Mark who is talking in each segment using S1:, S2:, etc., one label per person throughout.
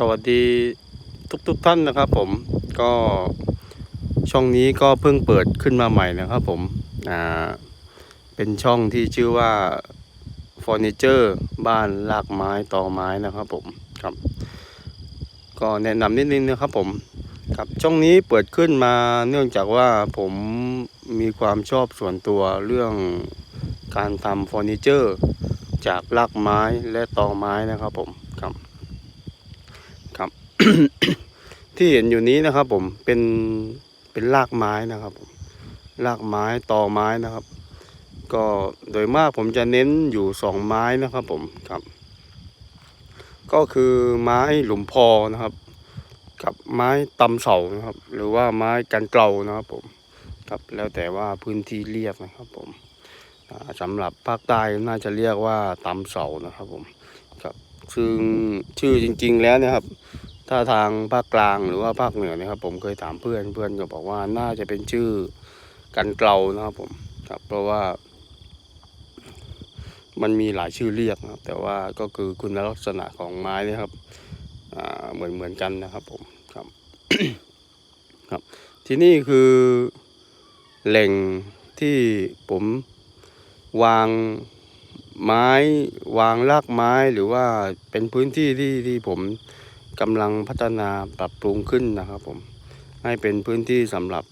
S1: สวัสดีทุกๆท่านนะครับ ผมก็ช่องนี้ก็เพิ่งเปิดขึ้นมาใหม่นะครับ ผมอ่าเป็นช่องที่ชื่อว่าเฟอร์นิเจอร์บ้านลากไม้ตอไม้นะครับ ผมครับ ก็แนะนำนิดนึงนะครับ ผมครับช่องนี้เปิดขึ้นมาเนื่องจากว่าผมมีความชอบส่วนตัวเรื่องการทำเฟอร์นิเจอร์ จากรากไม้และตอไม้นะครับ ผมครับ ที่เห็นอยู่นี้นะครับ ผมเป็นเป็นรากไม้นะครับผมรากไม้ตอไม้นะครับ ก็โดยมากผมจะเน้นอยู่สองไม้นะครับ ผมครับ ก็คือไม้หลุมพอนะครับ กับไม้ตำเสานะครับ หรือว่าไม้กันเกลานะครับ ผมครับแล้วแต่ว่าพื้นที่เรียกนะครับ ผมอ่าสำหรับภาคใต้น่าจะเรียกว่าตำเสานะครับ ผมครับซึ่งชื่อจริง ๆ แล้วเนะครับ ถ้าทางภาคกลางหรือว่าภาคเหนือนะครับ ผมเคยถามเพื่อนเพื่อนก็บอกว่าน่าจะเป็นชื่อกันเกลานะครับผมครับเพราะว่า มันมีหลายชื่อเรียกนะครับ แต่ว่าก็คือคุณลักษณะของไม้นะครับเหมือนเหมือนกันนะครับผมครับครับ ที่นี่คือแหล่งที่ผมวางไม้วางรากไม้หรือว่าเป็นพื้นที่ที่ที่ผม กำลังพัฒนาปรับปรุงขึ้นนะครับผมให้เป็นพื้นที่สำหรับ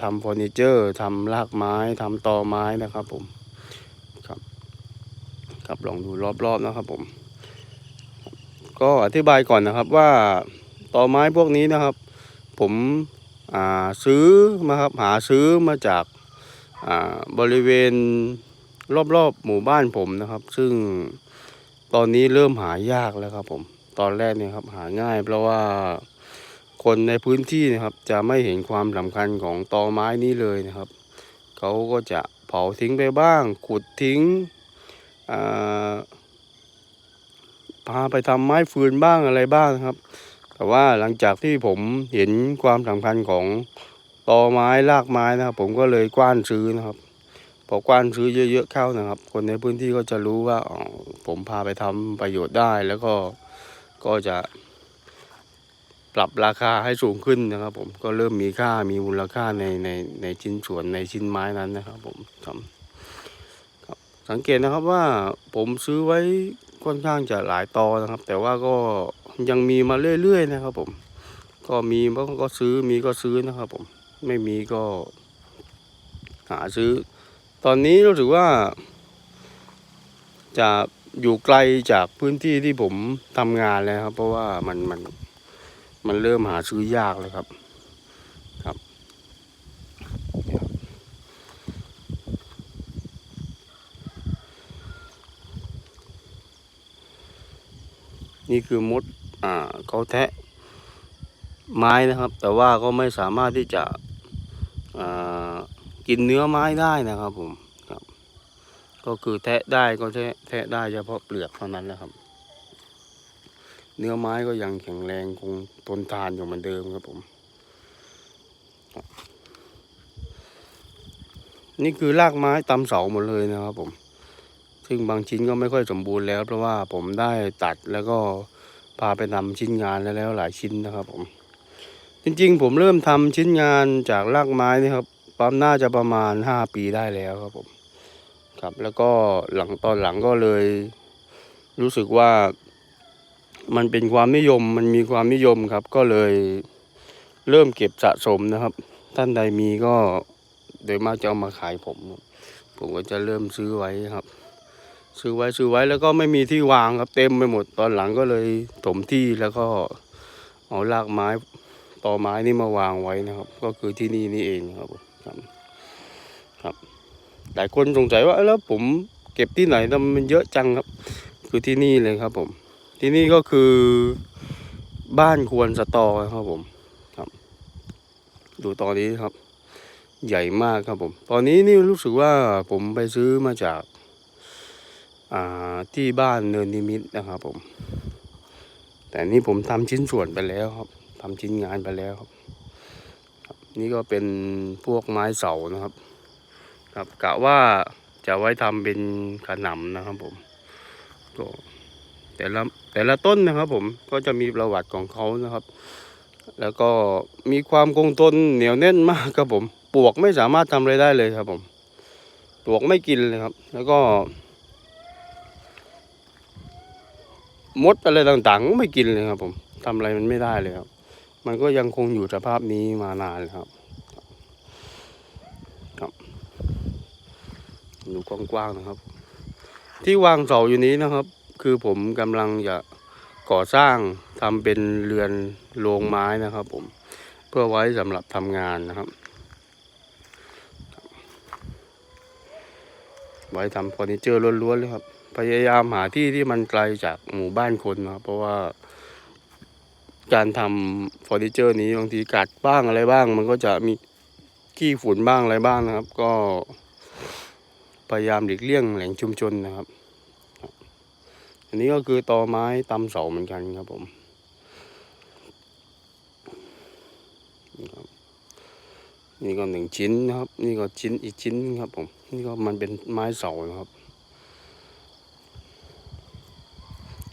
S1: ทำเฟอร์นิเจอร์ทำรากไม้ทำตอไม้นะครับผมครับครับลองดูรอบๆนะครับผม ก็อธิบายก่อนนะครับว่าตอไม้พวกนี้นะครับ ผมซื้อมาครับหาซื้อมาจากาบริเวณรอบๆหมู่บ้านผมนะครับ ซึ่งตอนนี้เริ่มหายากแล้วครับผม ตอนแรกเนี่ยครับหาง่าย เพราะว่าคนในพื้นที่นะครับจะไม่เห็นความสำคัญของตอไม้นี้เลยนะครับ เขาก็จะเผาทิ้งไปบ้าง ขุดทิ้งพาไปทำไม้ฟืนบ้างอะไรบ้างครับ แต่ว่าหลังจากที่ผมเห็นความสำคัญของตอไม้รากไม้นะครับ ผมก็เลยกว้านซื้อนะครับพอกว้านซื้อเยอะๆเข้านะครับ คนในพื้นที่ก็จะรู้ว่าผมพาไปทำประโยชน์ได้แล้วก็ ก็จะปรับราคาให้สูงขึ้นนะครับ ผมก็เริ่มมีค่ามีมูลค่าในในในชิ้นส่วนในชิ้นไม้นั้นนะครับ ผมครับครับสังเกตนะครับว่าผมซื้อไว้ค่อนข้างจะหลายตอนะครับ แต่ว่าก็ยังมีมาเรื่อยๆนะครับ ผม ก็มีบางก็ซื้อมีก็ซื้อนะครับ ผมไม่มีก็หาซื้อ ตอนนี้รู้สึกว่าจะ อยู่ไกลจากพื้นที่ที่ผมทำงานแล้วครับ เพราะว่ามันมันมันเริ่มหาซื้อยากเลยครับครับนี่คือมดอ่าเขาแทะไม้นะครับ แต่ว่าก็ไม่สามารถที่จะอ่ากินเนื้อไม้ได้นะครับผม ก็คือแทะได้ก็แทะแทะได้เฉพาะเปลือกเท่านั้นแหละครับ เนื้อไม้ก็ยังแข็งแรงคงทนทานอยู่เหมือนเดิมครับผม นี่คือรากไม้ตำเสาหมดเลยนะครับผม ซึ่งบางชิ้นก็ไม่ค่อยสมบูรณ์แล้ว เพราะว่าผมได้ตัดแล้วก็พาไปทำชิ้นงานแล้วแล้วหลายชิ้นนะครับผม จริงๆ ผมเริ่มทำชิ้นงานจากรากไม้นี่ครับปั๊มน่าจะประมาณห้าปีได้แล้วครับผม ครับ แล้วก็หลังตอนหลังก็เลย รู้สึกว่า มันเป็นความนิยมมันมีความนิยมครับ ก็เลยเริ่มเก็บสะสมนะครับ ท่านใดมีก็โดยมากจะเอามาขายผม ผมก็จะเริ่มซื้อไว้ครับ ซื้อไว้ซื้อไว้แล้วก็ไม่มีที่วางครับเต็มไปหมดตอนหลังก็เลยถมที่แล้วก็เอารากไม้ต่อไม้นี่มาวางไว้นะครับ ก็คือที่นี่นี่เองครับครับ หลายคนสงสัยว่าแล้วผมเก็บที่ไหนทำไมมันเยอะจังครับ คือที่นี่เลยครับผม ที่นี่ก็คือบ้านควรสตอครับผมครับ ดูตอนนี้ครับ ใหญ่มากครับผม ตอนนี้นี่รู้สึกว่าผมไปซื้อมาจากาที่บ้านเนินนิมิตนะครับผม แต่นี่ผมทำชิ้นส่วนไปแล้วครับทำชิ้นงานไปแล้วครับ นี่ก็เป็นพวกไม้เสานะครับ ครับกะว่าจะไว้ทำเป็นขนำนะครับผมก็แต่ละแต่ละต้นนะครับ ผมก็จะมีประวัติของเขานะครับ แล้วก็มีความคงทนเหนียวแน่นมากครับผมปลวกไม่สามารถทำอะไรได้เลยครับ ผมปลวกไม่กินเลยครับ แล้วก็มดอะไรต่างๆก็ไม่กินเลยครับ ผมทำอะไรมันไม่ได้เลยครับ มันก็ยังคงอยู่สภาพนี้มานานครับ ดูกว้างๆนะครับ ที่วางเสาอยู่นี้นะครับ คือผมกำลังจะก่อสร้างทำเป็นเรือนโรงไม้นะครับ ผมเพื่อไว้สำหรับทำงานนะครับ ไว้ทำเฟอร์นิเจอร์ล้วนๆเลยครับ พยายามหาที่ที่มันไกลจากหมู่บ้านคนนะครับ เพราะว่าการทำเฟอร์นิเจอร์นี้บางทีกัดบ้างอะไรบ้าง มันก็จะมีขี้ฝุ่นบ้างอะไรบ้างนะครับ ก็ พยายามหลีกเลี่ยงแหล่งชุมชนนะครับ อันนี้ก็คือตอไม้ตำเสาเหมือนกันครับผมนี่ก็หนึ่งชิ้นนะครับ นี่ก็ชิ้นอีกชิ้นครับผม นี่ก็มันเป็นไม้เสานะครับ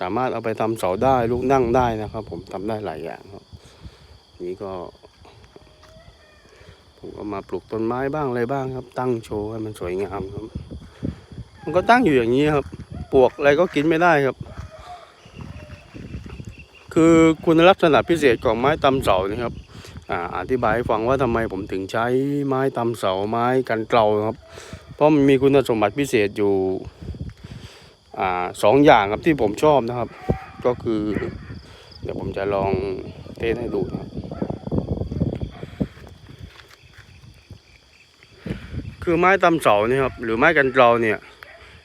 S1: สามารถเอาไปทำเสาได้ลูกนั่งได้นะครับ ผมทำได้หลายอย่างครับ นี่ก็ ก็มาปลูกต้นไม้บ้างอะไรบ้างครับ ตั้งโชว์ให้มันสวยงามครับ มันก็ตั้งอยู่อย่างนี้ครับปลวกอะไรก็กินไม่ได้ครับ คือคุณลักษณะพิเศษของไม้ตำเสานี่ครับอ่าอธิบายให้ฟังว่าทำไมผมถึงใช้ไม้ตำเสาไม้กันเกลาครับ เพราะมันมีคุณสมบัติพิเศษอยู่อ่าสองอย่างครับที่ผมชอบนะครับ ก็คือ เดี๋ยวผมจะลองเทสให้ดูนะครับ คือไม้ตำเสาเนี่ยครับหรือไม้กันเกลาเนี่ย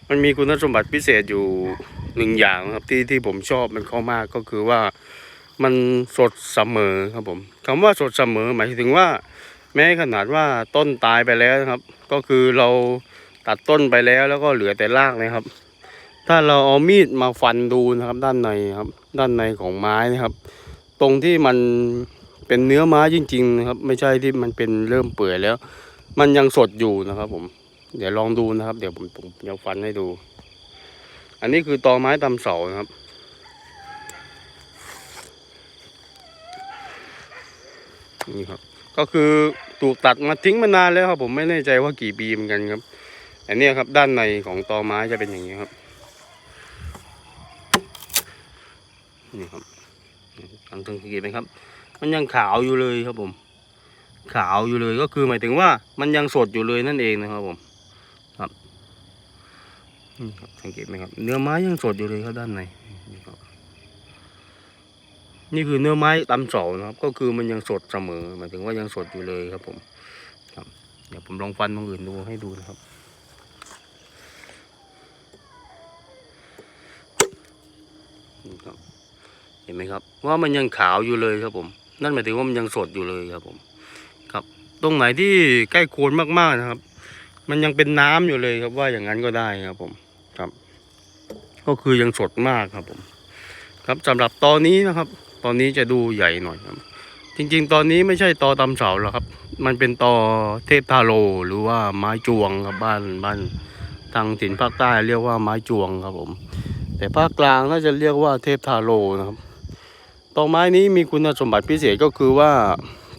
S1: มันมีคุณสมบัติพิเศษอยู่หนึ่งอย่างครับที่ที่ผมชอบมันเข้ามากก็คือว่ามันสดเสมอครับผมคำว่าสดเสมอหมายถึงว่า แม้ขนาดว่าต้นตายไปแล้วนะครับ ก็คือเราตัดต้นไปแล้วแล้วก็เหลือแต่รากนะครับ ถ้าเราเอามีดมาฟันดูนะครับ ด้านในครับ ด้านในของไม้นะครับ ตรงที่มันเป็นเนื้อไม้จริงๆนะครับ ไม่ใช่ที่มันเป็นเริ่มเปื่อยแล้ว มันยังสดอยู่นะครับ ผม เดี๋ยวลองดูนะครับ เดี๋ยวผมผมจะฟันให้ดู อันนี้คือตอไม้ตำเสานะครับ นี่ครับ ก็คือถูกตัดมาทิ้งมานานแล้วครับ ผมไม่แน่ใจว่ากี่ปีเหมือนกันครับ อันนี้ครับ ด้านในของตอไม้จะเป็นอย่างนี้ครับ นี่ครับทางสังเกตไหมครับ มันยังขาวอยู่เลยครับผม ขาวอยู่เลยก็คือหมายถึงว่ามันยังสดอยู่เลยนั่นเองนะครับผมครับนี่ครับสังเกตไหมครับ เนื้อไม้ยังสดอยู่เลยครับด้านในนี่ครับนี่คือเนื้อไม้ตำเสานะครับ ก็คือมันยังสดเสมอ หมายถึงว่ายังสดอยู่เลยครับผมครับ เดี๋ยวผมลองฟันตรงอื่นดูให้ดูนะครับนี่ครับเห็นไหมครับ ว่ามันยังขาวอยู่เลยครับผม นั่นหมายถึงว่ามันยังสดอยู่เลยครับผม ตรงไหนที่ใกล้โคนมากๆนะครับ มันยังเป็นน้ำอยู่เลยครับว่าอย่างนั้นก็ได้ครับผมครับ ก็คือยังสดมากครับผม ครับสำหรับตอนนี้นะครับ ตอนนี้จะดูใหญ่หน่อยครับ จริง ๆ ตอนนี้ไม่ใช่ตอตำเสาแล้วครับ มันเป็นตอเทพทาโรหรือว่าไม้จวงครับบ้านบ้านทางถิ่นภาคใต้เรียกว่าไม้จวงครับผม แต่ภาคกลางน่าจะเรียกว่าเทพทาโรนะครับตอไม้นี้มีคุณสมบัติพิเศษก็คือว่า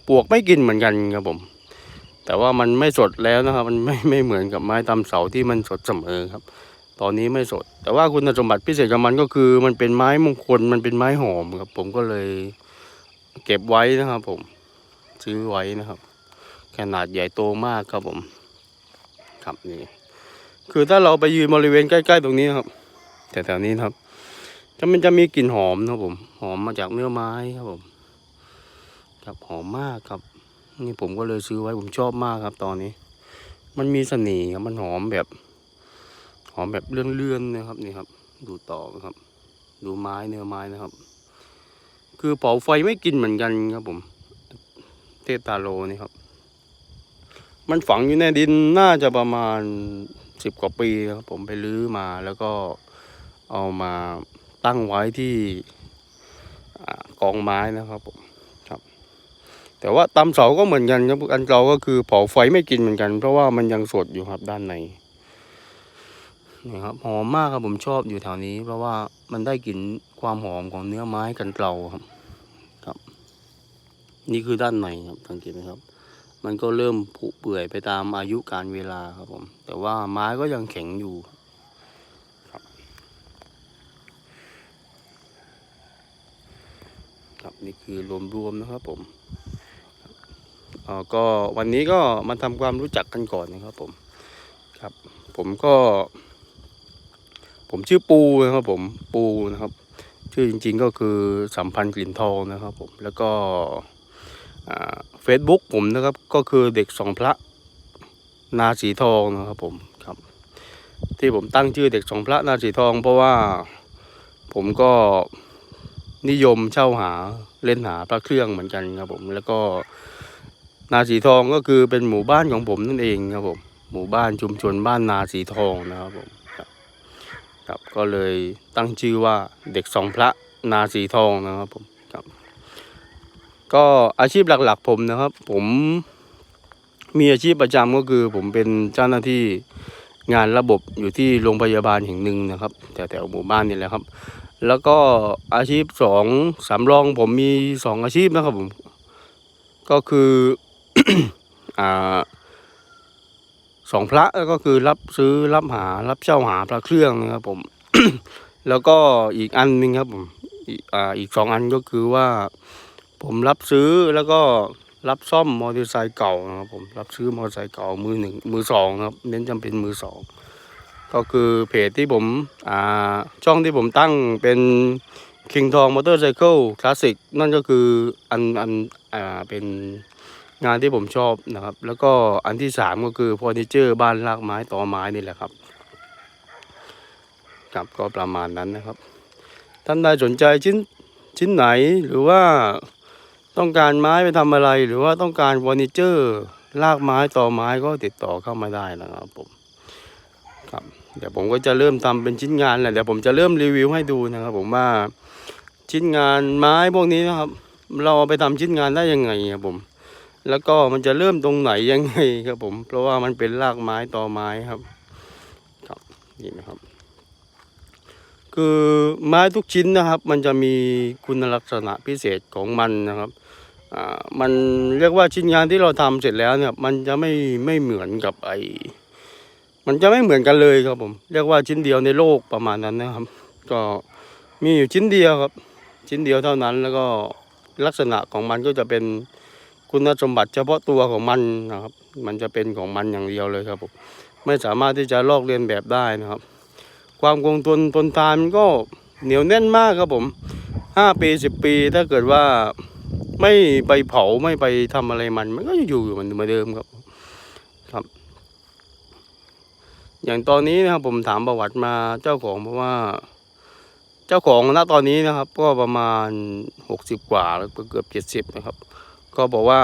S1: ปลวกไม่กินเหมือนกันครับผม แต่ว่ามันไม่สดแล้วนะครับ มันไม่ไม่เหมือนกับไม้ตำเสาที่มันสดเสมอครับ ตอนนี้ไม่สด แต่ว่าคุณสมบัติพิเศษของมันก็คือ มันเป็นไม้มงคลมันเป็นไม้หอมครับ ผมก็เลยเก็บไว้นะครับ ผมซื้อไว้นะครับ ขนาดใหญ่โตมากครับผมครับนี่คือถ้าเราไปยืนบริเวณใกล้ๆตรงนี้นครับแถวๆนี้นครับจะมันจะมีกลิ่นหอมนะครับผม หอมมาจากเนื้อไม้ครับผมครับหอมมากครับ นี่ผมก็เลยซื้อไว้ผมชอบมากครับ ตอนนี้ มันมีเสน่ห์ครับมันหอมแบบ หอมแบบเลื่อนๆนะครับนี่ครับ ดูต่อครับ ดูไม้เนื้อไม้นะครับ คือเผาไฟไม่กินเหมือนกันครับผมเทตาโลนี่ครับ มันฝังอยู่ในดินน่าจะประมาณสิบกว่าปีครับผมไปรื้อมาแล้วก็เอามาตั้งไว้ที่อกองไม้นะครับผม แต่ว่าตำเสาก็เหมือนกันครับอันเราก็คือเผาไฟไม่กินเหมือนกัน เพราะว่ามันยังสดอยู่ครับด้านในนี่ครับหอมมากครับผมชอบอยู่แถวนี้ เพราะว่ามันได้กลิ่นความหอมของเนื้อไม้กันเกลาครับครับ นี่คือด้านในครับสังเกตไหมครับ มันก็เริ่มผุเปื่อยไปตามอายุการเวลาครับผม แต่ว่าไม้ก็ยังแข็งอยู่ครับนี่คือรวมๆนะครับผม ก็วันนี้ก็มาทำความรู้จักกันก่อนนะครับผมครับ ผมก็ ผมชื่อปูนะครับผมปูนะครับ ชื่อจริง ๆก็คือสัมพันธ์กลิ่นทองนะครับผมแล้วก็เฟซบุ๊กผมนะครับก็คือเด็กสองพระนาสีทองนะครับผมครับ ที่ผมตั้งชื่อเด็กสองพระนาสีทอง เพราะว่าผมก็นิยมเช่าหาเล่นหาพระเครื่องเหมือนกันครับผมแล้วก็ นาสีทองก็คือเป็นหมู่บ้านของผมนั่นเองครับผมหมู่บ้านชุมชนบ้านนาสีทองนะครับผมครับครับก็เลยตั้งชื่อว่าเด็กสองพระนาสีทองนะครับผมครับก็อาชีพหลักๆ ผมนะครับ ผมมีอาชีพประจำก็คือ ผมเป็นเจ้าหน้าที่งานระบบอยู่ที่โรงพยาบาลแห่งหนึ่งนะครับแถวๆหมู่บ้านนี่แหละครับ แล้วก็อาชีพสองสำรองผมมีสองอาชีพนะครับผมก็คือ สองพระก็คือรับซื้อรับหารับเช่าหาพระเครื่องนะครับผม แล้วก็อีกอันหนึ่งครับผมอีกอ่าอีกสองอันก็คือว่า ผมรับซื้อแล้วก็รับซ่อมมอเตอร์ไซค์เก่านะครับผมรับซื้อมอเตอร์ไซค์เก่ามือหนึ่งมือสองครับ เน้นจำเป็นมือสองก็คือเพจที่ผมอ่าช่องที่ผมตั้งเป็นคิงทองมอเตอร์ไซเคิลคลาสสิกนั่นก็คืออันอันอ่าเป็น งานที่ผมชอบนะครับ แล้วก็อันที่สามก็คือเฟอร์นิเจอร์บ้านรากไม้ต่อไม้นี่แหละครับครับก็ประมาณนั้นนะครับ ท่านใดสนใจชิ้นชิ้นไหนหรือว่าต้องการไม้ไปทำอะไร หรือว่าต้องการเฟอร์นิเจอร์รากไม้ต่อไม้ก็ติดต่อเข้ามาได้นะครับผมครับเดี๋ยวผมก็จะเริ่มทำเป็นชิ้นงานแหละเดี๋ยวผมจะเริ่มรีวิวให้ดูนะครับ ผมว่าชิ้นงานไม้พวกนี้นะครับ เราเอาไปทำชิ้นงานได้ยังไงครับผม แล้วก็มันจะเริ่มตรงไหนยังไงครับผม เพราะว่ามันเป็นรากไม้ต่อไม้ครับ ครับนี่นะครับ คือไม้ทุกชิ้นนะครับ มันจะมีคุณลักษณะพิเศษของมันนะครับอ่ามันเรียกว่าชิ้นงานที่เราทำเสร็จแล้วเนี่ย มันจะไม่ไม่เหมือนกับไอมันจะไม่เหมือนกันเลยครับผม เรียกว่าชิ้นเดียวในโลกประมาณนั้นนะครับ ก็มีอยู่ชิ้นเดียวครับ ชิ้นเดียวเท่านั้นแล้วก็ลักษณะของมันก็จะเป็น คุณสมบัติเฉพาะตัวของมันนะครับ มันจะเป็นของมันอย่างเดียวเลยครับผมไม่สามารถที่จะลอกเลียนแบบได้นะครับ ความคงทนทนทานมันก็เหนียวแน่นมากครับผมห้าปีสิบปีถ้าเกิดว่าไม่ไปเผาไม่ไปทำอะไรมัน มันก็จะอยู่อยู่เหมือนเดิมครับ ครับ อย่างตอนนี้นะครับผมถามประวัติมาเจ้าของเพราะว่า เจ้าของณตอนนี้นะครับ ก็ประมาณหกสิบกว่าแล้วเกือบเจ็ดสิบนะครับ ก็บอกว่า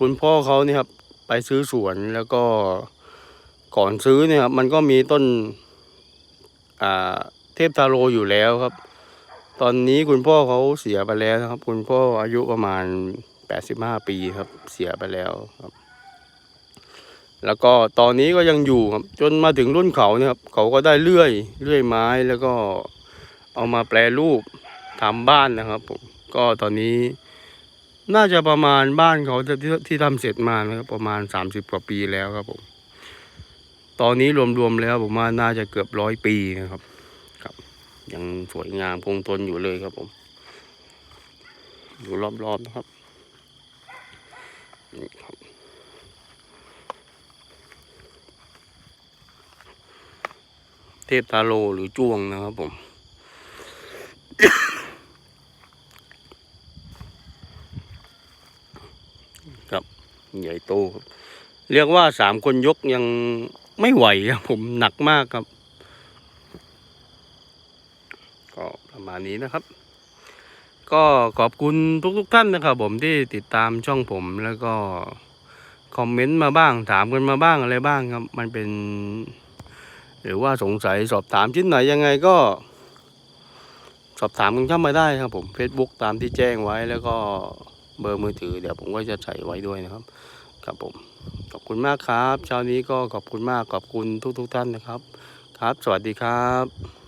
S1: คุณพ่อเขาเนี่ยครับไปซื้อสวนแล้วก็ก่อนซื้อเนี่ยครับมันก็มีต้นอ่าเทพทาโรอยู่แล้วครับ ตอนนี้คุณพ่อเขาเสียไปแล้วนะครับ คุณพ่ออายุประมาณแปดสิบห้าปีครับ เสียไปแล้วครับ แล้วก็ตอนนี้ก็ยังอยู่ครับ จนมาถึงรุ่นเขาเนี่ยครับเขาก็ได้เลื่อยเลื่อยไม้แล้วก็เอามาแปลรูปทำบ้านนะครับผมก็ตอนนี้ น่าจะประมาณบ้านเขาที่ที่ทำเสร็จมานะครับ ประมาณสามสิบกว่าปีแล้วครับผม ตอนนี้รวมๆแล้วผมว่าน่าจะเกือบร้อยปีนะครับ ครับ ยังสวยงามคงทนอยู่เลยครับผม อยู่รอบๆนะครับนี่ครับเทพทาโรหรือจ้วงนะครับผม ครับ ใหญ่โตครับ เรียกว่าสามคนยกยังไม่ไหวครับผมหนักมากครับ ก็ประมาณนี้นะครับ ก็ขอบคุณทุกๆทท่านนะครับ ผมที่ติดตามช่องผมแล้วก็คอมเมนต์มาบ้างถามกันมาบ้างอะไรบ้างครับ มันเป็น หรือว่าสงสัยสอบถามชิ้นไหนยังไงก็ สอบถามกันเข้ามาได้ครับผม Facebook ตามที่แจ้งไว้แล้วก็ เบอร์มือถือเดี๋ยวผมก็จะใส่ไว้ด้วยนะครับ ครับผม ขอบคุณมากครับ เช้านี้ก็ขอบคุณมากขอบคุณทุกๆทท่านนะครับคครับ สวัสดีครับ